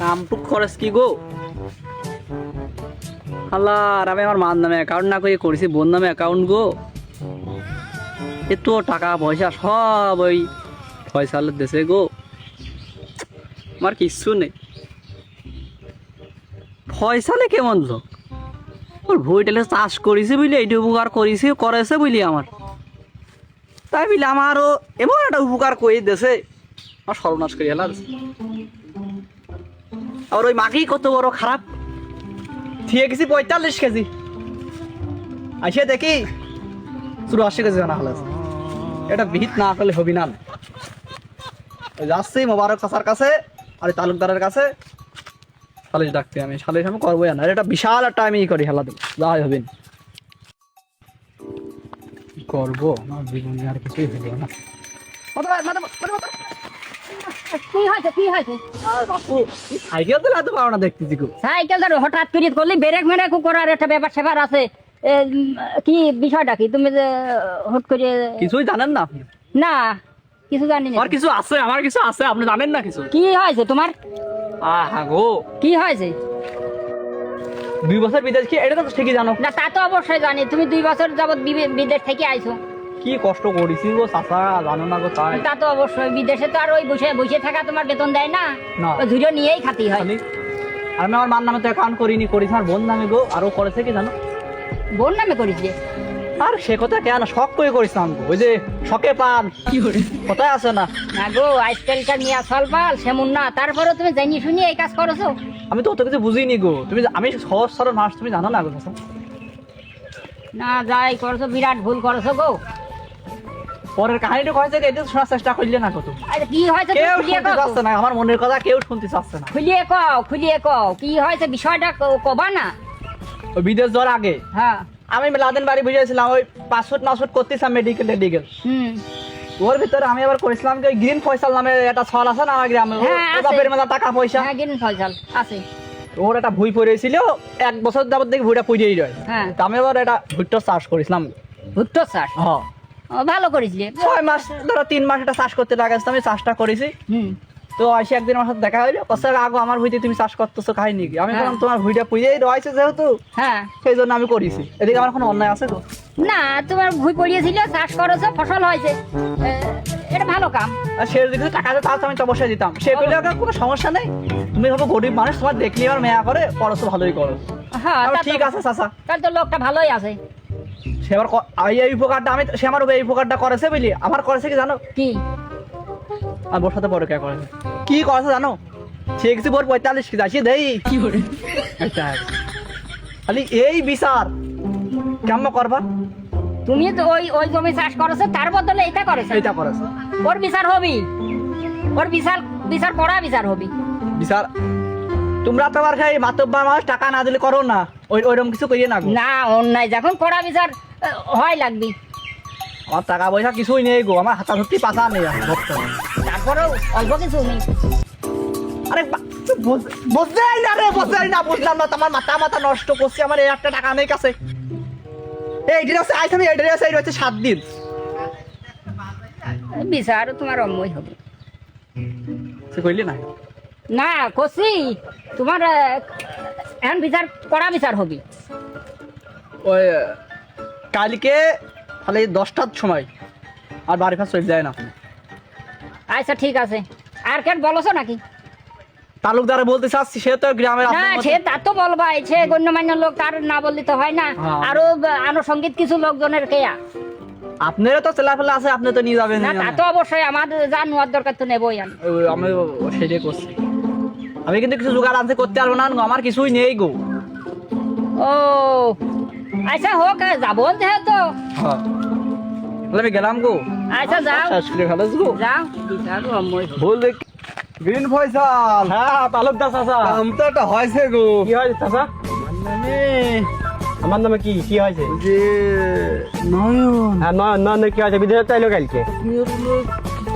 কামটুক খরচ কি গো? আল্লাহ আমি আমার মার নামে অ্যাকাউন্ট না করে করেছি, বোন নামে অ্যাকাউন্ট গো। এত টাকা পয়সা সব ওই ফয়সালের দেশে গো। আমার কিচ্ছু নেই। ফয়সালে কেমন লোক? ওর ভুইটালে চাষ করেছে বুঝলি, এইটা উপকার করেছে করেছে বুঝলি আমার। তাই বুঝলি, আমারও এমন একটা উপকার করে দেশে আমার সর্বনাশ করে হেলার আর ওই মাকেই কত বড় খারাপ। থিয়ে গেছি পঁয়তাল্লিশ কেজি। আসে দেখি চুরাশি কেজি জানা হলো এটা বিহিত না করলে হবি না। যাচ্ছি মোবারক চাচার কাছে আর তালুকদারের কাছে। সালিশ ডাকতে আমি, সালিশ আমি করবোই না। এটা বিশাল একটা আমি করি হেলা দেবো যাই হবে করব? আমার জীবনে আর কিছুই হলো না। কি হয়েছে কি হয়েছে? আর বাপু, এই সাইকেল তো পারো না দেখতেছি খুব। সাইকেল ধরো হঠাৎ করে করলি ব্রেক মেরে করার একটা ব্যাপার স্যাপার আছে। কি বিষয়টা কি? তুমি যে হুট করে কিছুই জানেন না আপনি? না কিছু জানি না। আমার কিছু আছে আমার কিছু আছে আপনি জানেন না কিছু? কি হয়েছে তোমার? আহা গো। কি হয়েছে? দুই বছর বিদেশ কি এটা তো ঠিকই জানো। না তা তো অবশ্যই জানি। তুমি দুই বছর যাবত বিদেশ থেকে আইছো। কি কষ্ট করেছি গো চাচা? জানো না গো তাই। তা তো অবশ্যই বিদেশে তো আর ওই বসে বসে থাকা তোমার বেতন দেয় না। ধুলো নিয়েই খাতি হয়। আর আমি আমার মার নামে তো অ্যাকাউন্ট করিনি করিস আমার বোন নামে গো। আরও করেছে কি জানো? বোন নামে করিস যে? আর সে কথা কেন শখ করে করিছিলাম গো ওই যে শখে পান। কি করে? কোথায় আছে না? না গো আজকালকার নিয়ে সলপাল সেমন না। তারপরে তুমি জানি শুনি এই কাজ করেছ? আমি তো অত কিছু বুঝিনি গো। তুমি আমি সহজ সরল মানুষ তুমি জানো না গো না যাই করেছ বিরাট ভুল করেছ গো। পরের কাহিনীটা কয়েছে এটা শোনার চেষ্টা করলে না কত। কি হয়েছে কেউ শুনতে চাচ্ছে না আমার মনের কথা কেউ শুনতে চাচ্ছে না। খুলিয়ে কও খুলিয়ে কও। কি হয়েছে বিষয়টা কবা না। বিদেশ যাওয়ার আগে হ্যাঁ। আমি লাদেন বাড়ি বুঝেছিলাম ওই না ফুট করতেছিলাম মেডিকেল টেডিকেল হুম। ওর ভিতরে আমি আবার করেছিলাম কি ওই গ্রিন ফয়সাল নামে একটা ছল আছে না আমার গ্রামে হ্যাঁ। বাপের মেলা টাকা পয়সা। হ্যাঁ গিন ফয়সাল আছে। ওর একটা ভুই পড়েছিল এক বছর যাবত দেখি ভুইটা পুজেই রয়। হ্যাঁ। তা আমি আবার একটা ভুট্টোর চাষ করেছিলাম। ভুট্টো চাষ? হ্যাঁ। ভালো করেছিলে ছয় মাস ধরো তিন মাস এটা চাষ করতে লাগাইছিলাম আমি চাষটা করেছি। তো আসি একদিন আমার সাথে দেখা হইল কষ্ট আগো আমার ভুইতে তুমি চাষ করতেছো কাহিনী কি? আমি হ্যাঁ। বললাম তোমার ভুইটা পুজেই রয়েছে যেহেতু হ্যাঁ। সেই জন্য আমি করেছি। এদিকে আমার কোনো অন্যায় আছে তো? না তোমার ভুই পড়িয়েছিল চাষ করেছ ফসল হয়েছে। এটা ভালো কাম। আর সে যদি টাকা দিত তাহলে আমি তো অবশ্যই দিতাম সেগুলো কোনো সমস্যা নেই। তুমি ভাবো গরিব মানুষ তোমার দেখলি আমার মেয়া করে পড়াশো ভালোই করো। হ্যাঁ ঠিক আছে চাচা। তাহলে তো লোকটা ভালোই আছে। সে আবার এই উপকারটা আমি সে আমার এই উপকারটা করেছে বুঝলি? আমার করেছে কি জানো? কি? আর বোর সাথে পরে কে করেছে কি করেছে জানো? সে কিছু বোর পঁয়তাল্লিশ কেজি আসি দেই। কি করে খালি এই বিচার। কেমন করবা? তুমি তো ওই ওই জমি চাষ করেছ তার বদলে এটা করেছ। এইটা করেছে। ওর বিচার হবি। ওর বিচার বিচার করা বিচার হবি। বিচার তোমরা তো আবার সেই মানুষ টাকা না দিলে করো না। ওই ওইরকম কিছু করিয়ে না গো। না অন্যায়। যখন করা বিচার আহ, হয় লাগবি। আমার টাকা পয়সা কিছুই নেই গো আমার হাতা ধরতে পাতা নেই আর বর্তমানে। তারপরেও অল্প কিছু নেই। আরে বা- বুঝ- বুঝতেই না রে বুঝতেই না বুঝলাম না তোমার মাথা মাথা নষ্ট করছে আমার এই একটা টাকা নেই কাছে। এই আছে আইস আমি এই দিন এই হচ্ছে সাত দিন। বিচার তোমার অময় হবে। সে কইলি না? না কষি তোমার এখন বিচার করা বিচার হবি। ওই কালকে তাহলে দশটার সময় আর বাড়ি ফাঁস চলে যায় না। আচ্ছা ঠিক আছে। আর কেন বলছো নাকি? তালুকদারে বলতে চাচ্ছি সে তো গ্রামের না সে তা তো বলবাই সে গণ্যমান্য লোক তার না বললে তো হয় না। হ্যাঁ। আরও আনুষঙ্গিক কিছু লোকজনের কেয়া। আপনারও তো ছেলেফেলে আছে আপনি তো নিয়ে যাবেন। না তা তো অবশ্যই আমার যা নেওয়ার দরকার তো নেবই আমি। আমি সেটাই করছি। আমি কিন্তু কিছু জোগাড় আনতে করতে পারব না আমার কিছুই নেই গো। ও আচ্ছা হোক যাব যেহেতু হ্যাঁ। আমি গেলাম গো। আচ্ছা যাও। ফেলেছ গো। যাও। বল দেখ গ্রিন ফয়সাল। হ্যাঁ তালুকদার চাচা। কাম তো একটা হয়েছে গো। কি হয়েছে চাচা? মানে আমার নামে কি? কি হয়েছে? যে নয়ন। হ্যাঁ নয় নয় কি হয়েছে? বিদেশে চাইলো কালকে।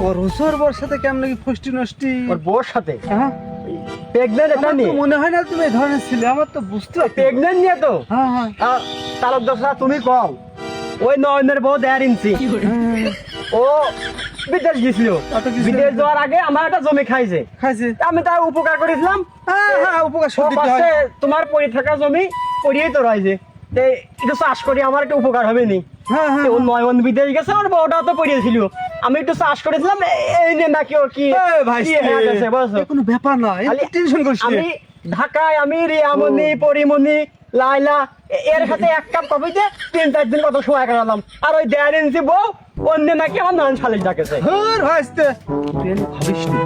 করসর বর সাথে কেমন কি ফষ্টি নষ্টি? ওর বউর সাথে? হ্যাঁ। প্রেগনেন্ট এটা নিয়ে মনে হয় না তুমি এই ধরনের ছিলে আমার তো বুঝতে প্রেগনেন্ট নিয়ে তো? হ্যাঁ হ্যাঁ। দশা তুমি কও। ওই নয়নের বউ ও বিদেশ গেছিল। বিদেশ। যাওয়ার আগে আমার একটা জমি খাইছে। খাইছে? আমি তার উপকার করেছিলাম। হ্যাঁ হ্যাঁ উপকার তোমার পড়ে থাকা জমি পড়িয়েই তো রয়েছে। তে একটু চাষ করি আমার একটু উপকার হবে নি। হ্যাঁ হ্যাঁ ও নয় বিদেশ গেছে আমার বউটা তো পড়িয়েছিল। আমি একটু চাষ করেছিলাম এই নাকি ও কি ভাই হয়ে বুঝছ? কোনো ব্যাপার না টেনশন করিস আমি ঢাকায় আমি রিয়ামণি পরিমণি লাইলা এর সাথে এক কাপ কফিতে তিন চার দিন কত সময় কাটালাম। আর ওই দেড় ইঞ্চি বউ অন্য নাকি আমার নয়ন শালিশ ডাকেছে। ধুর ভাইস্তে। ট্রেন ভাবিস নি?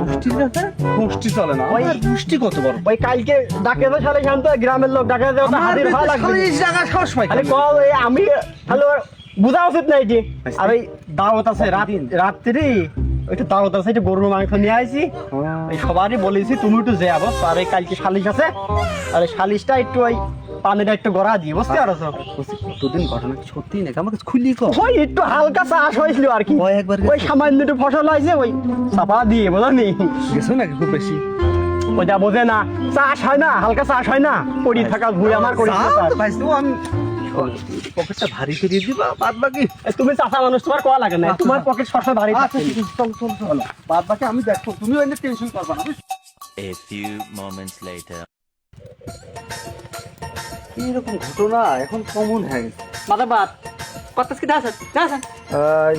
গোষ্ঠীর কাছে গোষ্ঠী চলে না ওই- ওই গোষ্ঠী কত বড়? ওই কালকে ডাকে তো শালিশ আনতো গ্রামের লোক ডাকে যে ওটা আমার হাজির ভালো লাগবে। খালিশ জায়গা সাহস পাই কল আমি হ্যালো বুঝা উচিত না এটি। আর ওই দাওয়াত আছে রাত রাত্রি ওইটা দাওয়াত আছে গরুর মাংস নিয়ে আইছি। সবারই বলেছি তুমি একটু যে আবো আর এই কালকে শালিশ আছে। আর এই শালিশটা একটু ওই পানিটা একটু গড়া দিয়ে বুঝতে পারছ? কতদিন ঘটনা সত্যি নাকি? আমাকে খুলি কর ওই একটু হালকা চাষ হয়েছিল আর কি। ওই একবার ওই সামান্য একটু ফসল হয়েছে ওই চাপা দিয়ে বোঝনি গেছো নাকি খুব বেশি? ওইটা বোঝে না। চাষ হয় না হালকা চাষ হয় না। পড়ি থাকা আমার করি ও আমি পকেটটা ভারী করিয়ে দিবা বাদ বাকি তুমি চাষা মানুষ তোমার কোয়া লাগে না? তোমার। পকেট ভারী আচ্ছা থাকে। ঠিক আছে চল চল চল। বাদ বাকি আমি দেখো তুমি ওই টেনশন করবা না A few moments later. এইরকম ঘটনা? এখন কমন হয়ে গেছে। মাথা বাদ। কত কি দাস দাস এই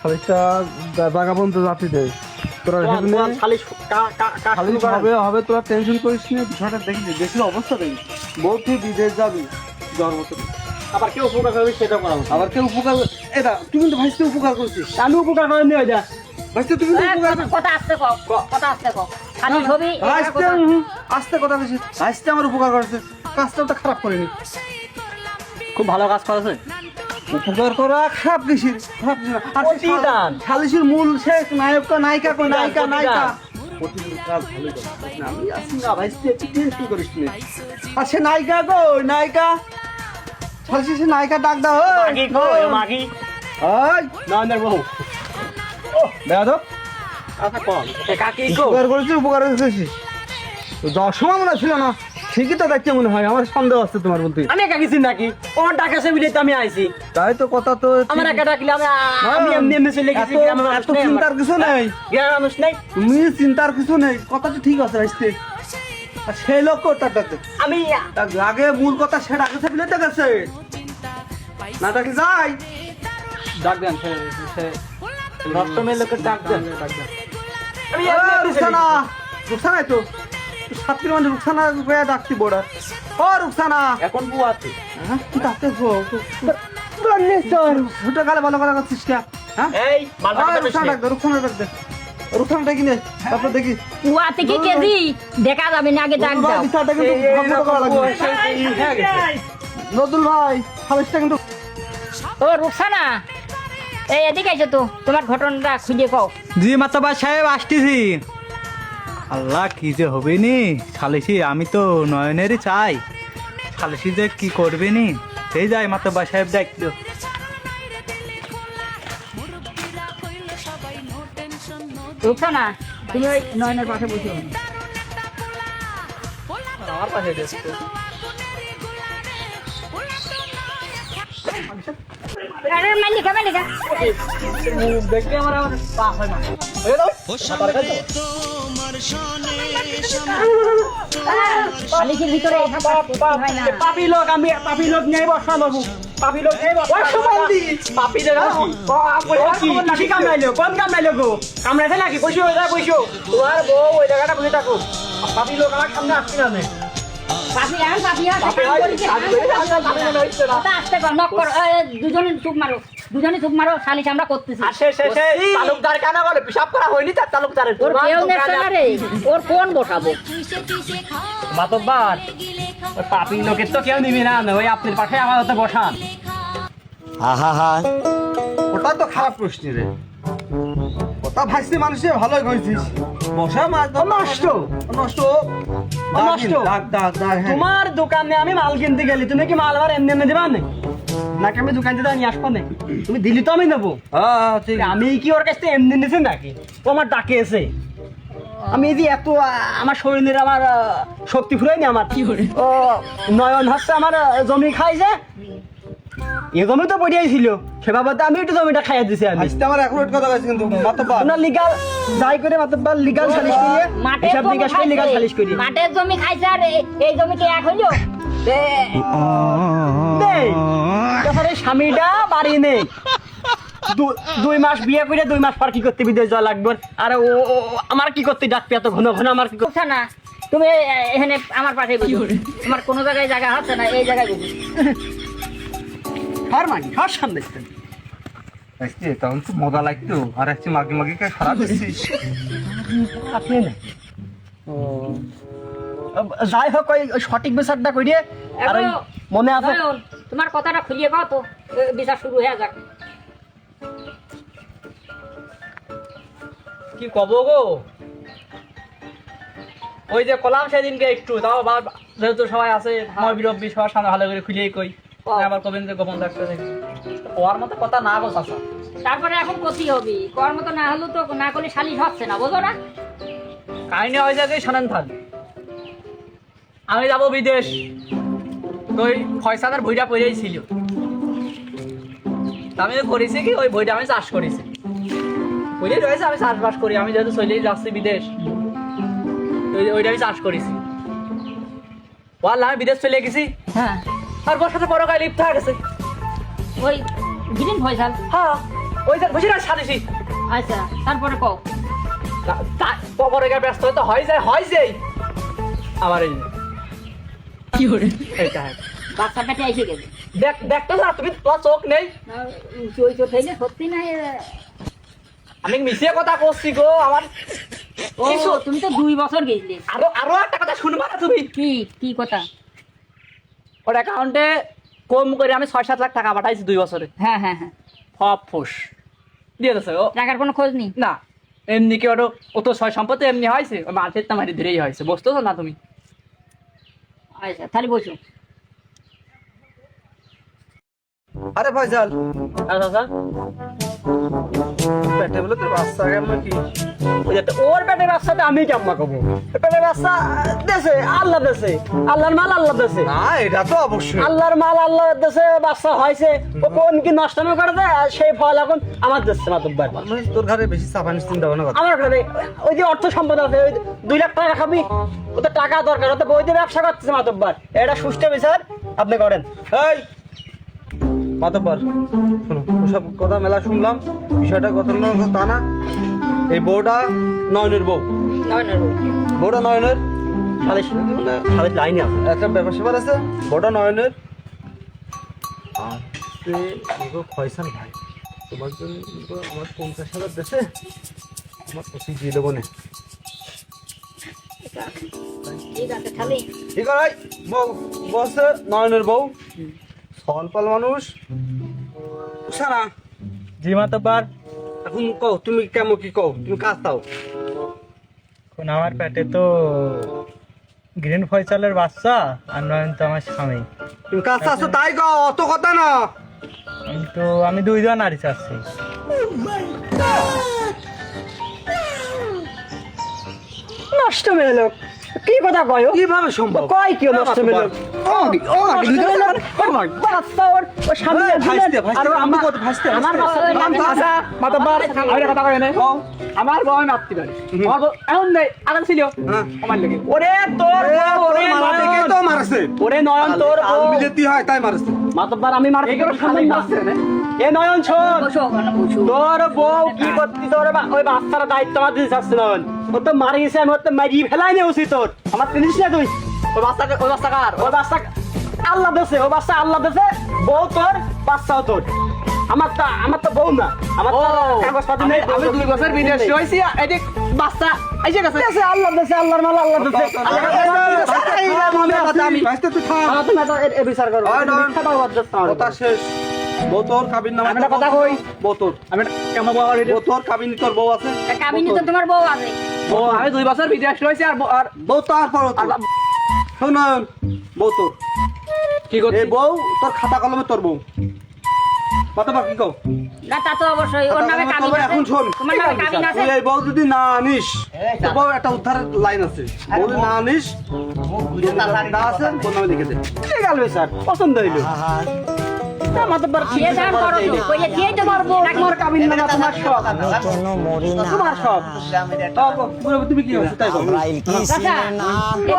খালিশটা জায়গা পর্যন্ত যাতে দে তোরা সেখানে খালিশ হবে হবে তোরা টেনশন করিস না। বিষয়টা দেখি দেশের অবস্থা দেখি বউ তুই বিদেশ যাবি জ্বর মতো আবার কেউ উপকার করবে সেটা করাবো আবার কেউ উপকার এটা তুমি তো ভাইস্তে উপকার করছিস। আমি উপকার করে নিয়ে যা ভাইস্তে তুমি কথা আসতে কথা আসতে কও। ছবি আস্তে কথা বলছিস আমার উপকার করেছে। কাজটা তো খারাপ করেনি। খুব ভালো কাজ করেছে। উপকার করা খারাপ কিসের? খারাপ কিছু না আর সে মূল শেষ নায়ক নায়িকা কো নায়িকা। নায়িকা আর সে নায়িকা গো নায়িকা। সে নায়িকা ডাক দাও মাগি গো বউ। বেয়াদব। উপকার করেছিস উপকার করেছিস যাওয়ার মনে ছিল না ঠিকই তো দেখতে মনে হয় আমার সন্দেহ আছে তোমার বলতে আমি একা গেছি নাকি ওর ডাকাছে মিলে তো আমি আইছি তাই তো কথা তো আমার একা ডাকলে আমি হ্যাঁ, আমি এমনি এমনি চলে গেছি এত- এত চিন্তার কিছু নেই গ্রামের মানুষ নেই তুমি চিন্তার কিছু নেই কথা তো ঠিক আছে আসতে আর সেই লোক কোথাটা আমি আগে মূল কথা সে ডাকে থাকলে গেছে না ডাকে যাই ডাক দেন সে সে রক্তমের লোকের ডাক দেন আমি ও, চলে রুকসানা। গেছি। রুকসানা তো সাতটি মানে রুকসানা রূপে ডাকছি বোর্ডার ও রুকসানা। এখন বুয়াতে হ্যাঁ কি ডাকতে ছোট গালে ভালো কথা করছিস কে? হ্যাঁ? এই রুকসানা ডাক রুকসানা ডাক দে। নে তারপর দেখি। উয়াতে কি কেজি? দেখা যাবে না আগে ডাক দাও। কিন্তু করা লাগবে। নজরুল ভাই খালিশটা কিন্তু ও রুকসানা। এই এদিকে আইছো তো। তোমার ঘটনাটা খুঁজে কও জি মাতাবা সাহেব আসতেছি। আল্লাহ কি যে হবে নি? সালিসি আমি তো নয়নেরই চাই। সালিসি যে কি করবে নি? সেই যায় মাতাবা সাহেব দেখল রুকসানা তুমি ওই নয়নের পাশে বসে। আমার পাশে দেখছ আরে মালিকা মালিকা দেখে আমার আমার পা হয় না। দাও ভিতরে হয় পাপি লোক আমি পাপি লোক নিয়ে বসা লোক পাপি লোক নিয়ে বসা পাপি কি কি কামড়াইলো। কোন কামড়াইলো গো? কামড়াইছে নাকি? কইছো ওই জায়গায় কইছো তোমার বউ ওই জায়গাটা বুঝে থাকো পাপি লোক আমার সামনে আসছি না দুজনে চুপ মারো দুজনে চুপ মারো শালিশ আমরা করতেছি। আর সে সে সে তালুকদার কেন বলে? পিসাব করা হয়নি তার তালুকদারের ওর কেউ রে ওর কোন বসাবো। মাতব্বার ওই পাপি লোকের তো কেউ নিবি না ওই আপনার পাশে আমার হতে বসান। ওটা তো খারাপ প্রশ্ন রে। ওটা ভাইসি মানুষে ভালোই কইছিস। বসা মাছ নষ্ট নষ্ট। হ্যাঁ। তোমার দোকানে আমি মাল কিনতে গেলি তুমি কি মাল আবার এমনি এমনি দিবা না? নাকি আমি দোকান থেকে নিয়ে আসব না? তুমি দিলি তো আমি নেব। হ্যাঁ ঠিক। আমি কি ওর কাছ থেকে এমনি নিছি নাকি? ও আমার ডাকে এসে। আমি এই যে এত আমার শরীরের আমার শক্তি ফুরাইনি আমার। ও নয়ন হচ্ছে আমার জমি খাই যে। এ জমি তো পড়িয়াই ছিল সে বাবাতে আমি একটু জমিটা খাইয়া দিছি আমি। আজকে আমার এখন কথা কইছে কিন্তু লিগাল যাই করে মাতব্বার লিগাল সালিশ করিয়ে করে লিগাল সালিশ করি মাঠের জমি খাইছে আর এই জমি কি এক হইল স্বামীটা বাড়ি নেই দুই মাস বিয়ে করে দুই মাস পর কি করতে বিদেশ যাওয়া লাগবে? আর ও আমার কি করতে ডাকতে এত ঘন ঘন আমার কি করতে বুঝছ না। তুমি এখানে আমার পাশে তোমার কোনো জায়গায় জায়গা হচ্ছে না? এই জায়গায় হার হার সামনে দেখতেন আজকে তখন তো মজা লাগতো। আর আজকে মাগে মাগে কে আপনি না ও। যাই হোক ওই সঠিক বিচারটা করিয়ে আর ওই মনে আছে তোমার কথাটা খুলিয়ে পাও তো বিচার শুরু হয়ে যাক। কি কব গো? ওই যে কলাম সেদিনকে একটু তাও যেহেতু সবাই আছে আমার বিরব্বি সবার সামনে ভালো করে খুলিয়েই কই। আবার কবেন যে গোপন ওর মতো কথা না গো চাচা। তারপরে এখন হবে। কর মতো না হলেও তো না করলে শালিশ হচ্ছে না বোঝো না? কাহিনী ওই জায়গায় শোনেন থাক। আমি যাব বিদেশ। তো ওই ফয়সাদার বইটা পড়েই ছিল। আমি করেছি কি? ওই বইটা আমি চাষ করেছি। বুঝলেই রয়েছে আমি চাষবাস করি। আমি যেহেতু চলেই যাচ্ছি বিদেশ ওইটা আমি চাষ করেছি। বল আমি বিদেশ চলে গেছি? হ্যাঁ। আর বর্ষাতে বড় গায়ে লিপ্ত হয়ে গেছে। ওই গ্রিন ফয়সাল হ্যাঁ ওই যে বুঝি না সাদেশি আচ্ছা তারপরে কও। বড় গায়ে ব্যস্ত হতে হয় যায় হয় যেই। আমার এই কি করে এইটা বাচ্চা পেটে এসে গেছে। দেখ দেখতো না তুমি তোমার চোখ নেই। চই চো থাইলে সত্যি না আমি মিশিয়ে কথা করছি গো আমার ও তুমি তো দুই বছর গেছিলে। আরও আরও একটা কথা শুনবা না তুমি? কি কি কথা? ওর অ্যাকাউন্টে কম করে আমি ছয় সাত লাখ টাকা পাঠাইছি দুই বছরে। হ্যাঁ হ্যাঁ হ্যাঁ। ফপ ফুস। দিয়ে দিছে ও টাকার কোনো খোঁজ নেই? না। এমনি কি ওটা ও তো ছয় সম্পত্তি এমনি হয়েছে? ওই মার্কেট না মারি ধরেই হয়েছে। বুঝতো তো না তুমি? আচ্ছা তাহলে বসো। আরে ফয়সাল আচ্ছা পেটে বলে তোর বাচ্চা কেমন কি ওই যে ওর পেটের বাচ্চাতে আমি কেমন কবো পেটের বাচ্চা দেশে আল্লাহ দেশে। আল্লাহর মাল আল্লাহ দেশে। না এটা তো অবশ্যই। আল্লাহর মাল আল্লাহ দেশে বাচ্চা হয়েছে। ও কোন কি নষ্ট করে দেয় সেই ফল এখন আমার দেশে মাতব্বার মানে তোর ঘরে বেশি চাপানি চিন্তা ভাবনা আমার ঘরে ওই যে অর্থ সম্পদ আছে ওই দুই লাখ টাকা খাবি ওতে টাকা দরকার ওতে বই দিয়ে ব্যবসা করতেছে মাতব্বার এটা সুষ্ঠু বিচার আপনি করেন। এই মাতব্বর শোনো ওসব কথা মেলা শুনলাম বিষয়টা কত না তা না। এই বউটা নয়নের বউ। নয়নের বউ। বউটা নয়নের? খালি খালি লাইনে আছে। একটা ব্যাপার স্যাপার আছে বউটা নয়নের? এগো ফয়সাল ভাই। তোমার জন্য আমার পঞ্চাশ হাজার দেশে। আমার পঁচিশ দিয়ে দেবো না। ঠিক আছে ঠিক আছে বউ বসে নয়নের বউ। সলপাল মানুষ। সারা জি মাতব্বার এখন কও তুমি কেমন কি কও? তুমি কাজ দাও। এখন আমার পেটে তো গ্রিন ফয়সালের বাচ্চা আর নয়ন তো আমার স্বামী। তুমি কাজ আছো তাই কও অত কথা না। আমি তো আমি দুইজন নারী চাচ্ছি। নষ্ট মেয়ে লোক। কি কথা কয়? কীভাবে সম্ভব? কয় কি নষ্ট আমার- নাই। নেই আগাম ছিল। হ্যাঁ। আমার লেগে। ওরে তোর ওরে নয়ন। তো মারছে। ওরে নয়ন তোর। হয় তাই মারছে। মাতব্বার আমি মারতে এ নয়ন শোন। তোর বউ কি করতি তোর ওই বাচ্চার দায়িত্ব আমার দিতে চাচ্ছে নয়ন। ও তো মারি গেছে আমি ওর তো মারি ফেলাই নে উচিত তোর। আমার তিনিস না তুই? ওই বাচ্চা ওই বাচ্চা কার? ওই বাচ্চা আল্লাহ দেশে ও বাচ্চা আল্লাহ দেশে বউ তোর বাচ্চাও তোর। আমার তো আমার তো বউ না। আমার তো কাগজপাতি নেই আমি দুই বছর বিদেশ হয়েছি এদিক বাচ্চা আইসে গেছে। দেশে আল্লাহ দেশে আল্লাহর মাল আল্লাহ দেশে। তুই থাম। তুমি এটা এ- বিচার করো। কথা শেষ। বউ কাবিন নামা আমি একটা কথা কই? আমি কেমন বউ কাবিন তোর বউ আছে। তা কাবিনী তো তোমার বউ আছে। বউ আমি দুই বছর বিদেশ রয়েছি আর আর বউ তারপর শোন নয়ন, বউ তোর কি করছি এই বউ তোর খাতা কলমে তোর বউ। মাতাবা কি কও? না তা তো অবশ্যই। ওর নামে কাবিন আছে। এখন শোন। তোমার নামে কাবিন আছে এই বউ যদি না আনিস বউ একটা উদ্ধারের লাইন আছে। বউ না আনিস না আছে বউ নামে লিখে দে। ঠিক আছে স্যার পছন্দ হইল। তা মাতব্বর বিয়ে দান করো তো কইলে দিয়েই তো পারব তোমার কাবিন না। তোমার শখ তোমার শখ তুমি কি হচ্ছে তাই বলো। চাচা,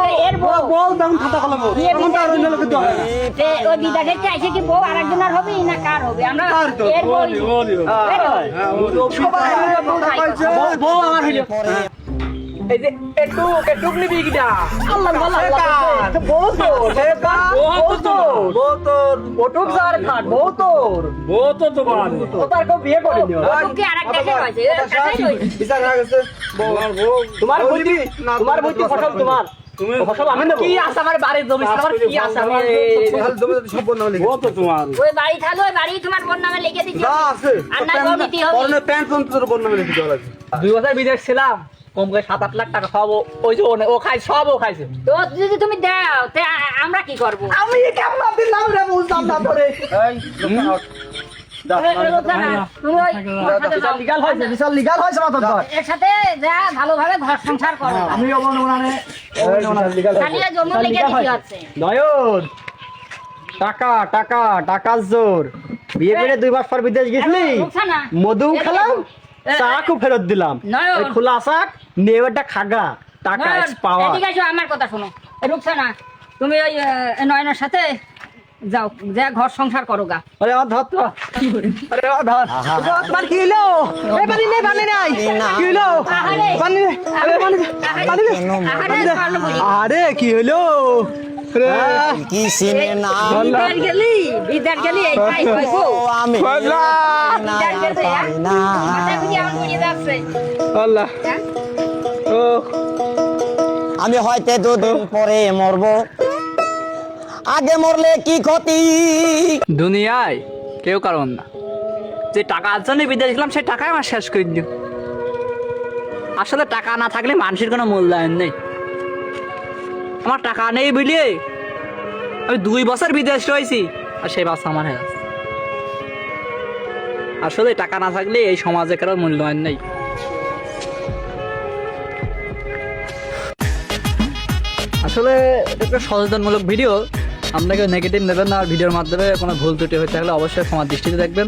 এ- এর বউ। বল তখন খাতা খোলাবো বিয়ে তখন অন্য লোকের দরকার ওই বিদাকে চাইছে কি বউ? আরেকজনের হবে না কার হবে? আমরা এর বউ বউ। বউ- বউ আমার হইল। এই যে একটু একটু নিবি আল্লাহ আল্লাহ ওটুক যার তো তোমার তার বিয়ে বিচার হয়ে গেছে। বুদ্ধি বুদ্ধি ফসল তোমার। ফসল আমি নেব। কি আছে আমার বাড়ির জমি? আমার? কি আছে আমি খালি জমি জমি সব বন্যা লিখে ওই বাড়ি থাকলে ওই বাড়ি তোমার লিখে দিচ্ছে যা আছে। আর না দিতে হবে। পরনে প্যান্ট পর্যন্ত তোর বন্যা লিখে দেওয়া লাগবে। দুই বছর বিদেশ ছিলাম। কম করে সাত আট লাখ টাকা ও- ওই যে ও- খাই সব ও খাইছে। তো যদি তুমি দাও তে আ- আমরা কি করব? আমি কেমন দিলাম রে বুঝলাম না তোরে এই যা এ- এ কথা না, তুমি ওই ওর সাথে যাও। লিগাল হয়েছে বিশাল লিগাল হয়েছে মাতব্বর এর সাথে যা ভালোভাবে ঘর সংসার করো। আমি অবন ওনারে খালি ওই জমি লিখে দিতে হচ্ছে নয়ন! টাকা টাকা টাকার জোর। বিয়ে করে দুই মাস পর বিদেশ গেছিলি? মধু খেলাম? এ- চাকু ফেরত দিলাম। খোলা চাক নিয়ে ওটা খাগা টাকা পাওয়া এদিকে এসো, আমার কথা শোনো। এ রুকসানা তুমি ওই নয়নের সাথে যাও যা ঘর সংসার করো গা। আরে আমার ধর তো। আরে আমার ধর। তোমার কি হলো? এই পানি নেই। পানি নাই কি হলো? পানি আরে পানি। আরে কি হলো? রে, বিদার গেলি বিদার গেলি এইটাই হইব বললা। বিদার গেছে? মাথায় বুঝি আমার বুঝে যাচ্ছে আল্লাহ? ও। আমি হয়তো দুদিন পরে মরব। আগে মরলে কি ক্ষতি? দুনিয়ায় কেউ কারণ না। যে টাকার জন্য বিদেশ গেলাম সেই টাকাই আমার শেষ করে দিল আসলে টাকা না থাকলে মানুষের কোনো মূল্যায়ন নেই। আমার টাকা নেই বুঝলি আমি দুই বছর বিদেশ রয়েছি, আর সেই বাস আমার হয়ে গেছে। আসলে টাকা না থাকলে এই সমাজে কারোর মূল্যায়ন নেই। আসলে একটা সচেতনমূলক ভিডিও। আপনাকে নেগেটিভ নেবেন না, আর ভিডিওর মাধ্যমে কোনো ভুল ত্রুটি হয়ে থাকলে অবশ্যই সমাজ দৃষ্টিতে দেখবেন।